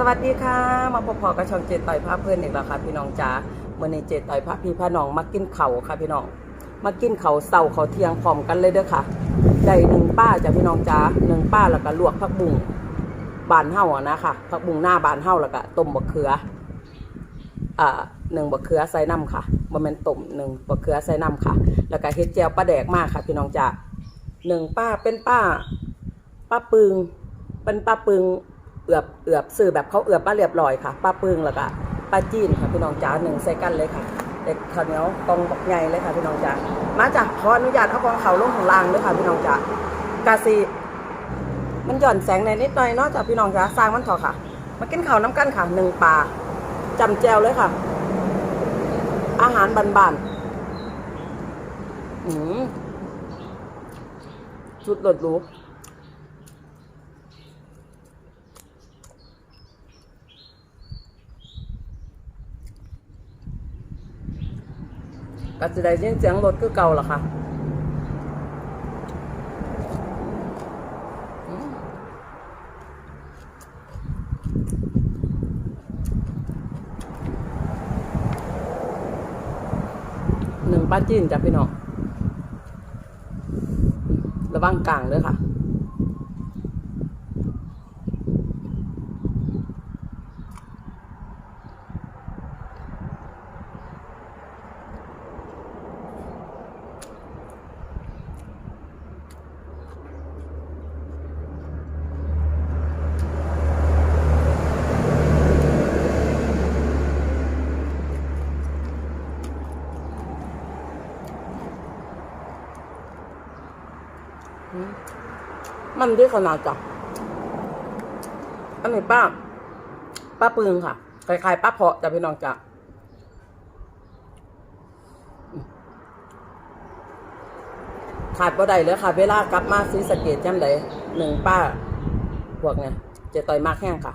สวัสดีค่ะ มาพบพอกับช่องเจต่อยพาเพื่อนอีกแล้วค่ะ พี่น้องจ๋าเมื่อในเจต่อยพาพี่พาน้องมากินเข่าค่ะพี่น้องมากินเข่าเสาเขาเทียงพร้อมกันเลยเด้อค่ะได้หนึ่งป้าจ้ะพี่น้องจ๋าหนึ่งป้าแล้วก็ลวกผักบุ้งบานเห่าอะนะค่ะผักบุ้งหน้าบานเห่าแล้วก็ต้มบะเขืออ่าหนึ่งบะเขือใส่น้ำค่ะบะเมนต้มหนึ่งบะเขือใส่น้ำค่ะ แล้วก็เฮ็ดแจ่วปลาแดกมากค่ะ พี่น้องจ๋าหนึ่งป้าเป็นป้า ป้าปึงเป็นป้าปึง เอือบเอือบสื่อแบบเขาเอือบมาเรียบร้อยค่ะป้าปึงแล้วก็ป้าจีนค่ะพี่น้องจ๋าหนึ่งใส่กันเลยค่ะเด็กข้าวเหนียวกองบักใหญ่เลยค่ะพี่น้องจ๋ามาจ้ะขออนุญาตเอากองเขาลงของลางด้วยค่ะพี่น้องจ๋ากาซีมันหย่อนแสงในนิดหน่อยเนาะจ้ะพี่น้องจ๋าสร้างมันเถอะค่ะมากินข้าวน้ำกันค่ะหนึ่งปลาจำแจวเลยค่ะ อาหารบานๆอืมชุดหลดรู้ ก็จะได้ยินเสียงรถคือเก่าล่ะค่ะหนึ่งป้าจีนจ้ะพี่น้องระวังกลางเลยค่ะ มันด้ขนาดจ้ะอันนี้ป้า ป้าปึงค่ะคล้ายๆป้าเพาะจ้ะพี่น้องจ้ะขาดบ่ได้เลยค่ะ เวลากลับมาซื้อสะเกตจำได้หนึ่งป้าพวกเนี่ยจะต่อยมากแห้งค่ะ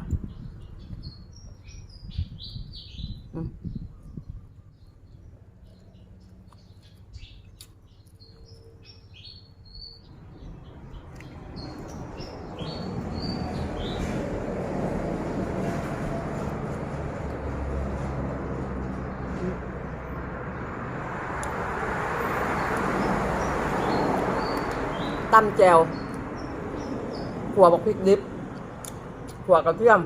ต้มแจวขัวบักพริกดิบขัวกระเทียม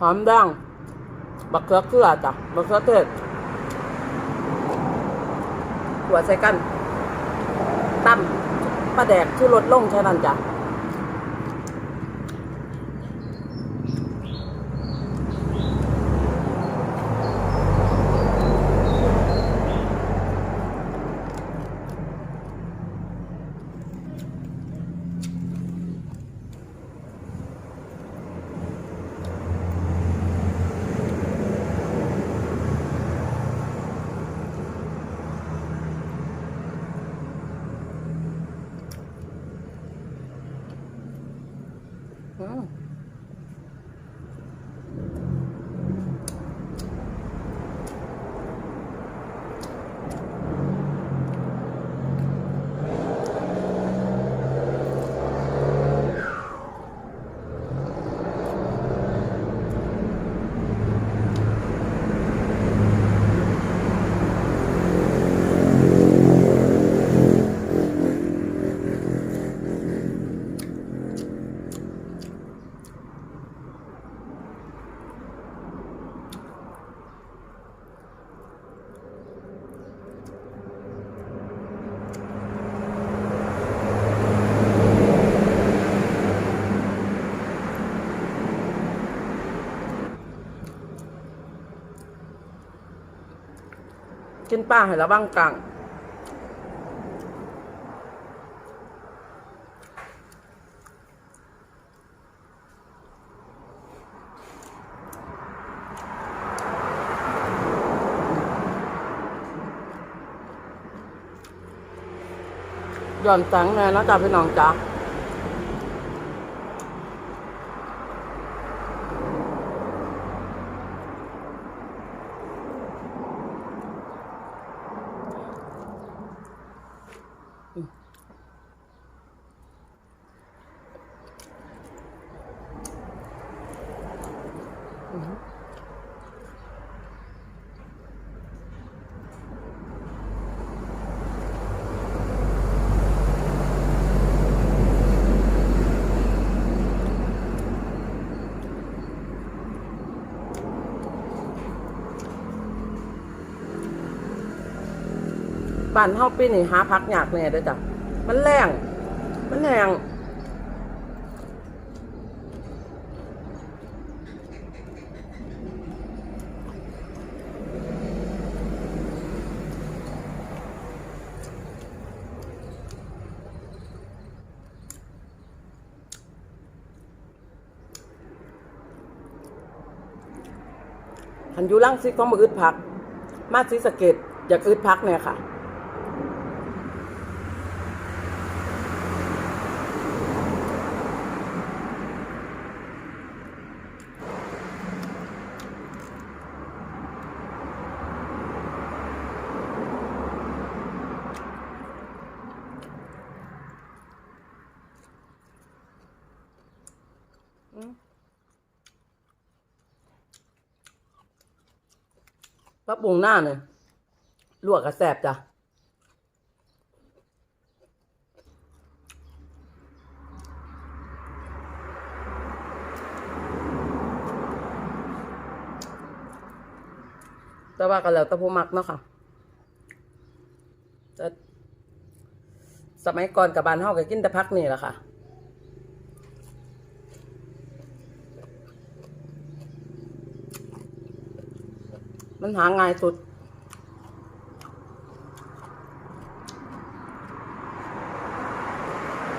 หอมแดงบักเขือเกลือจ้ะบักเขือเทศขัวใส่กันตำปลาแดกชื่อรสลงแค่นั้นจ้ะ อื กินป้าให้ระวังกลางหย่อนแสงแน่นะจ๊ะพี่น้องจ๊ะ บ้านเฮาปีนี้หาพักยากแน่เด้อจ้ะมันแรงมันแรงหันอยู่ล่างซิก็มาอึดพัก มาซิสะเกตอยากอึดพักเนี่ยค่ะ ปลาปรุงหน้าเนี่ยลวกกระแสบจ้ะแต่ว่ากันแล้วต่ผู้มักเนาะค่ะสมัยก่อนกับบานเฮาก็กินแต่พักนี่แหละค่ะ มันหาง่ายสุด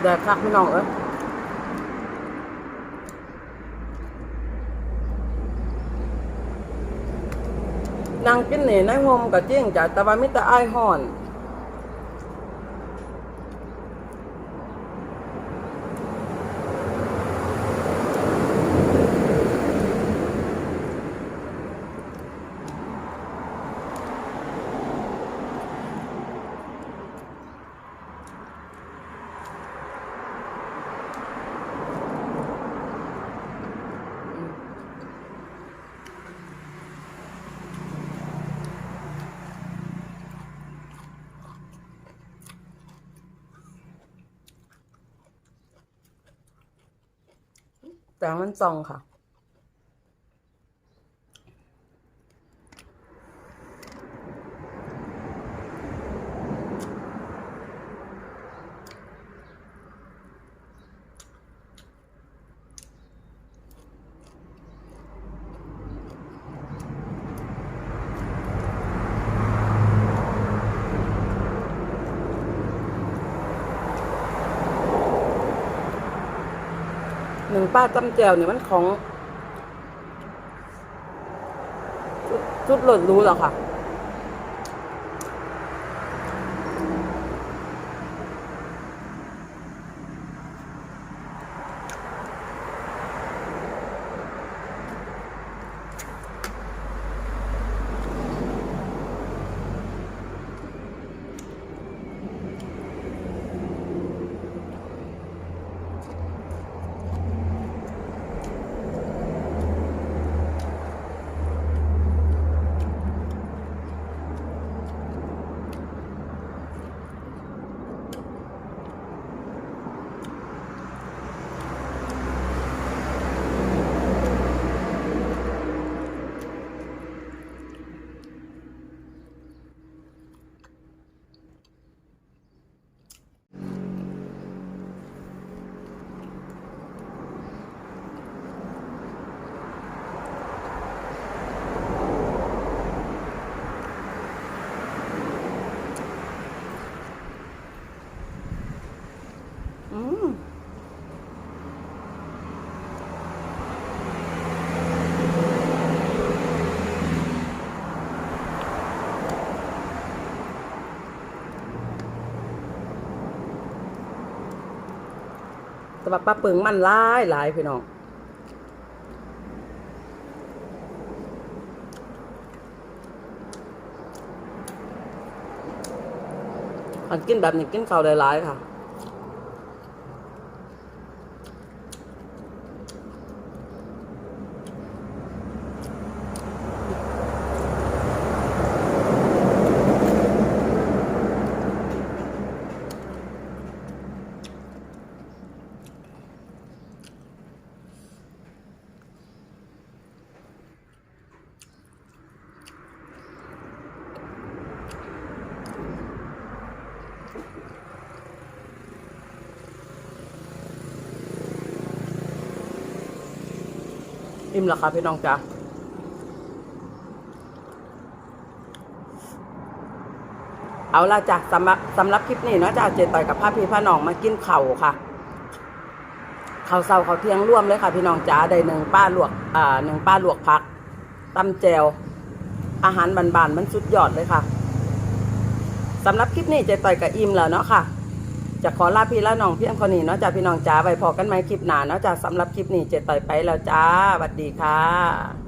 แดดคักไม่น้องเอ้ยนางกินเหนี่ในโฮมกับเจียงจ่าแต่ว่ามิตรอ้ายห่อน แต่มันซองค่ะ ป้าจำแจวเนี่ยมันของชุดหลดรู้หรอค่ะ อืม แต่ว่าปลาเปิงมันหลายหลายพี่น้องอันกินแบบนี้กินข้าวได้หลายค่ะ อิ่มแล้วค่ะพี่น้องจ๋าเอาละจ้ะสำหรับสำหรับคลิปนี้เนาะจ้ะเจต่อยกับพาพี่พาน้องมากินเข่าค่ะเข้าวเศร้าข้าเที่ยงร่วมเลยค่ะ พี่น้องจ๋าได้หนึ่งป้าลวกอ่าหนึ่งป้าลวกผักตำแจวอาหารบานๆมันสุดยอดเลยค่ะสำหรับคลิปนี้เจต่อยกับอิ่มแล้วเนาะค่ะ จะขอลาพี่ละน้องเพียงคนนี้เนาะจ้าพี่น้องจ้าไว้พอกันไหมคลิปหนาเนาะจ้าสำหรับคลิปนี้เจ็ดต่อยไปแล้วจ้าสวัสดีค่ะ